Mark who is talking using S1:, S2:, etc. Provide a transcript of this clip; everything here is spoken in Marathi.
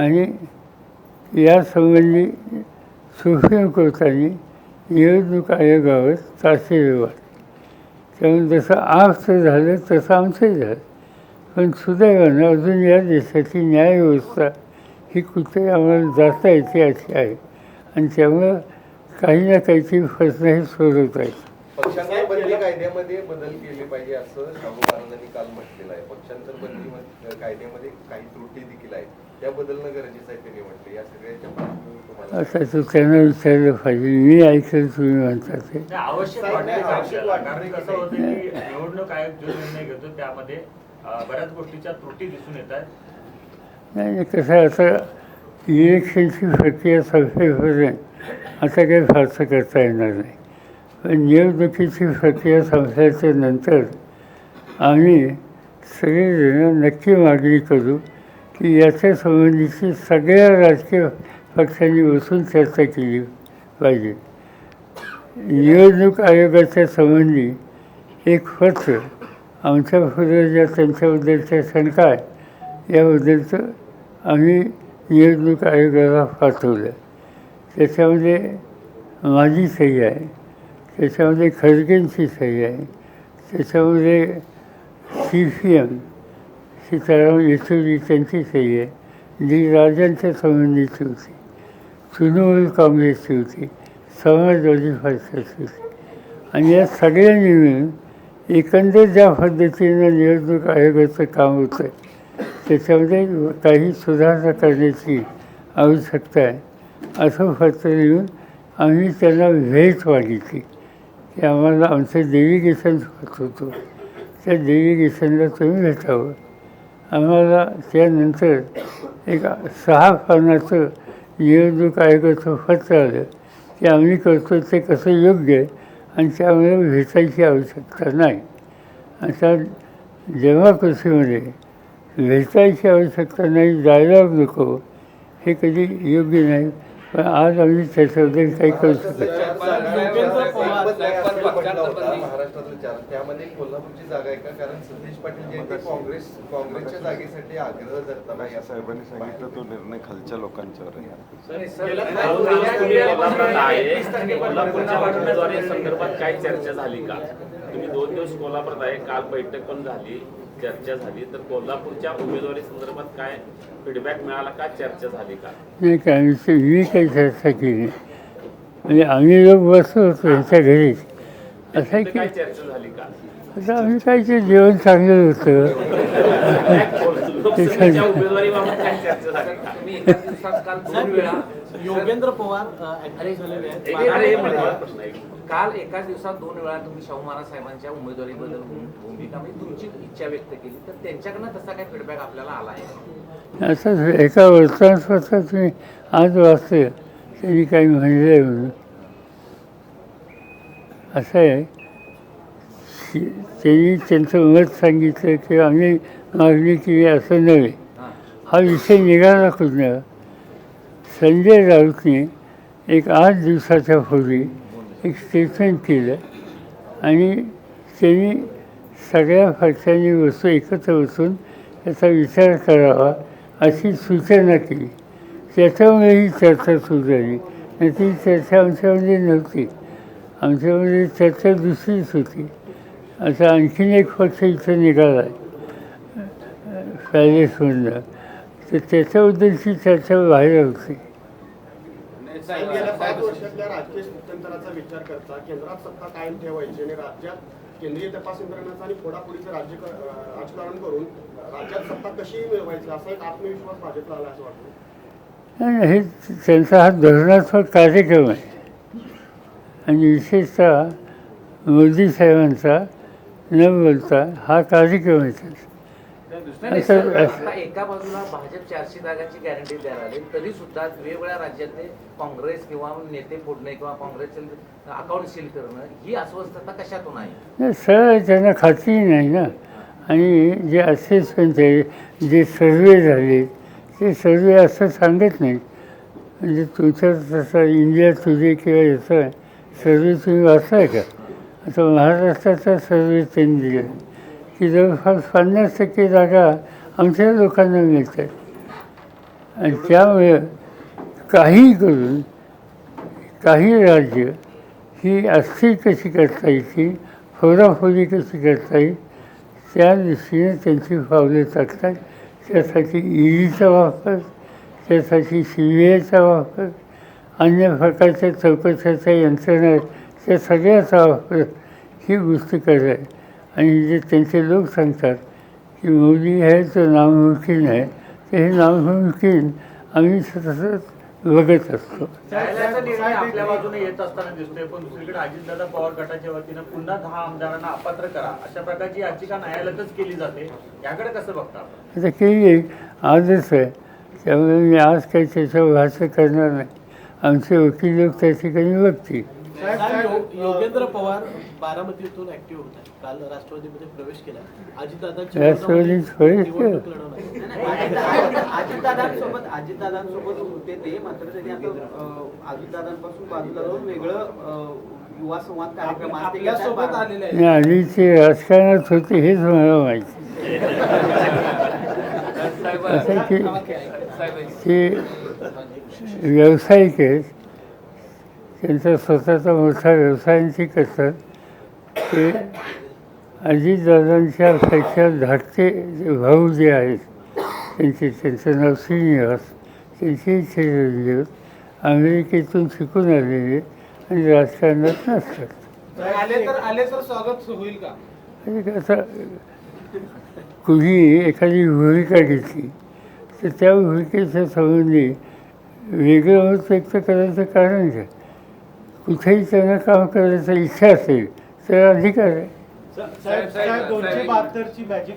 S1: आणि यासंबंधी सुप्रीम कोर्टाने निवडणूक आयोगावर तासिर व्यवहार त्यामुळे जसं आमचं झालं तसं आमचंही झालं. पण सुदैवानं अजून या देशाची न्यायव्यवस्था ही कुठे आम्हाला जाता येते अशी आहे. आणि त्यामुळं काही ना काहीतरी फसणं सोडवत सोडवता
S2: पक्षांतर कायद्यामध्ये बदल केले पाहिजे असं शाहू महाराजांनी काल म्हटलेलं आहे. पक्षांतर बंदी मध्ये- कायद्यामध्ये काही त्रुटी देखील आहेत. त्या बदलणं गरजेचं आहे त्यांनी म्हटलं. या सगळ्याच्या पार्श्वभूमीवर
S1: त्यांना विचारलं पाहिजे. मी ऐकलं तुम्ही म्हणता ते.
S3: आवश्यक. कारण कसं होतं की निवडणूक आयोग जो निर्णय घेतो त्यामध्ये बऱ्याच गोष्टीच्या त्रुटी दिसून येत आहेत
S1: नाही नाही, कसं आहे आता इलेक्शनची प्रक्रिया संपेपर्यंत आता काही फारसं करता येणार नाही. निवडणुकीची प्रक्रिया संपल्याच्या नंतर आम्ही सगळेजण नक्की मागणी करू की याच्या संबंधीची सगळ्या राजकीय पक्षांनी बसून चर्चा केली पाहिजे. निवडणूक आयोगाच्या संबंधी एक पत्र आमच्या पूर्वजा त्यांच्याबद्दलच्या शंका आहे याबद्दलचं आम्ही निवडणूक आयोगाला पाठवलं. त्याच्यामध्ये माझी सही आहे. त्याच्यामध्ये खडगेंची सही आहे. त्याच्यामध्ये C P M Sitaram Yechury त्यांची सही आहे. जी राजांच्या संबंधीची होती. तृणमूल काँग्रेसची होती. समाजवादी पक्षाची होती. आणि या सगळ्यांनी मिळून एकंदर ज्या पद्धतीनं निवडणूक आयोगाचं काम होतं त्याच्यामध्ये काही सुधारणा करण्याची आवश्यकता आहे. असं फक्त लिहून आम्ही त्यांना भेट मागितली. की आम्हाला आमचं देवी गेसन होत होतो. त्या देवी किसनला तुम्ही भेटावं. आम्हाला त्यानंतर एक सहा पानाचं निवडणूक आयोगाचं पत्र आलं की आम्ही करतो ते कसं योग्य आहे आणि त्यामुळे भेटायची आवश्यकता नाही. आता जेव्हा कृषीमध्ये भेटायची आवश्यकता नाही जायला नको हे कधी योग्य नाही. पण आज आम्ही त्याच्याबद्दल काही करू शकत नाही.
S2: महाराष्ट्रातलं चार त्यामध्ये कोल्हापूरची जागा आहे का कारण सतीश पाटील जे आहेत ते काँग्रेस काँग्रेसच्या जागेसाठी आग्रह धरताना या
S4: साहेबांनी सांगितलं तो निर्णय खालच्या लोकांच्यावर आहे
S5: कोल्हापूरच्या उमेदवारी संदर्भात काय चर्चा झाली का तुम्ही दोन दिवस कोल्हापूरात आहे काल बैठक पण झाली चर्चा झाली तर कोल्हापूरच्या उमेदवारी संदर्भात काय फीडबॅक मिळाला का चर्चा झाली का
S1: नाही का आम्ही ते- मी काही चर्चा केली. म्हणजे आम्ही लोक बसलो होतो ह्याच्या घरी. असं आहे की
S5: काय चर्चा झाली का?
S1: आता आम्ही काय ते जेवण चांगलं होतं.
S5: लोकसभेच्या उमेदवारीबाबत काय चर्चा झाली का?
S6: तुम्ही एका दिवसात काल दोन वेळा
S7: योगेंद्र पवार ऍक्टिव्ह झालेले आहेत.
S5: एक- अरे, हे महत्त्वाचा प्रश्न आहे.
S6: काल एकाच दिवसात दोन वेळा तुम्ही शाहू महाराज साहेबांच्या उमेदवारीबद्दल भूम- भूमिका म्हणजे तुमची इच्छा व्यक्त केली. तर त्यांच्याकडनं तसा काही फीडबॅक आपल्याला आला आहे?
S1: असं एका मी आज वाचलं त्यांनी काही म्हणलं आहे म्हणून असं आहे. की त्यांनी त्यांचं मत सांगितलं किंवा आम्ही मागणी केली असं नव्हे हा विषय निघाला कुठनं? संजय राऊतने एक आठ दिवसाच्या पूर्वी एक स्टेटमेंट केलं आणि त्यांनी सगळ्या पक्षांनी बसू एकत्र बसून त्याचा विचार करावा अशी सूचना केली. त्याच्यामुळे ही चर्चा सुरू झाली. आणि ती चर्चा आमच्यामध्ये नव्हती. आमच्यामध्ये चर्चा दुसरीच होती. आता आणखीन एक पक्ष इथं निघाला. आहे पॅलेसमधनं तर त्याच्याबद्दलची चर्चा बाहेर होती.
S8: राजकीय स्थित्यंतराचा विचार करता केंद्रात सत्ता कायम ठेवायची आणि राज्यात केंद्रीय तपास आणि फोडाफोडीचं राज्य राजकारण करून राज्यात सत्ता कशी मिळवायची असा एक आत्मविश्वास भाजपला आला असं वाटतं.
S1: हे त्यांचा हा धोरणात्मक कार्यक्रम आहे. आणि विशेषतः मोदी साहेबांचा न बोलता हा कार्यक्रम आहे. असं-
S6: सर, एका बाजूला भाजप चारशे जागांची गॅरंटी द्यायला आली. तरी सुद्धा वेगवेगळ्या राज्यातले काँग्रेस किंवा नेते फोडणे किंवा काँग्रेसचे अकाउंट सील करणं ही अस्वस्थता कशातून आहे?
S1: सरळ त्यांना खात्री नाही ना. आणि जे असेसमेंट आहे जे सर्वे झाले ते सर्वे असं सांगत नाहीत म्हणजे तुमचं तसं इंडिया तुझे किंवा याचं सर्वे तुम्ही वाचताय का? आता महाराष्ट्राचा सर्वे त्यांनी दिला. की जवळपास पन्नास टक्के जागा आमच्या लोकांना मिळतात. आणि त्यामुळे काही करून काही राज्य ही अस्थिर कशी करता येतील फोराफोरी कशी करता येईल त्या दृष्टीने त्यांची पावले टाकतात. त्यासाठी ईडीचा वापर त्यासाठी सी बी आयचा वापर अन्य प्रकारच्या चौकशाच्या यंत्रणा आहेत त्या सगळ्याचा वापर ही गोष्ट करत आणि जे त्यांचे लोक सांगतात की मोदी आहे तो नामुमकिन आहे तर हे नामुमकिन आम्ही सतत बघत असतो.
S3: न्यायालयाचा निर्णय आपल्या बाजूने येत असताना दिसतोय पण दुसरीकडे अजितदादा पवार गटाच्या वतीनं पुन्हा दहा आमदारांना अपात्र करा अशा प्रकारची याचिका न्यायालयातच केली जाते. याकडे कसं बघता आपण?
S1: आता केली आहे. आजच आहे. त्यामुळे मी आज काही त्याच्यावर भाष्य करणार नाही. आमचे वकील लोक त्या ठिकाणी बघतील.
S7: साहेब, योगेंद्र पवार बारामतीतून ऍक्टिव्ह होत. आहे काल राष्ट्रवादीमध्ये प्रवेश केला. अजितदादांच्या
S9: अजितदादांसोबत अजितदादांसोबत होते ते मात्र त्यांनी आता अजितदादांपासून बाजूला जाऊन वेगळं युवा संवाद कार्यक्रम
S7: आलेले आहे
S1: राजकारणात होते हेच मला माहिती. असं की ते व्यावसायिक आहेत. त्यांचा स्वतःचा मोठा व्यवसायांची करतात. ते अजितदादांच्या पेक्षा धाकटे जे भाऊ जे आहेत त्यांचे त्यांचं नाव श्रीनिवास त्यांची चिरंजीव अमेरिकेतून शिकून आलेले आणि राजकारणात नसतात म्हणजे कसं कुणी एखादी भूमिका घेतली तर त्या भूमिकेच्या संबंधी वेगळं मत व्यक्त करायचं कारण काय? कुठेही त्यांना काम करायची इच्छा असेल तर अधिकार आहे.
S7: साहेब दोनशे बहात्तरची मॅजिक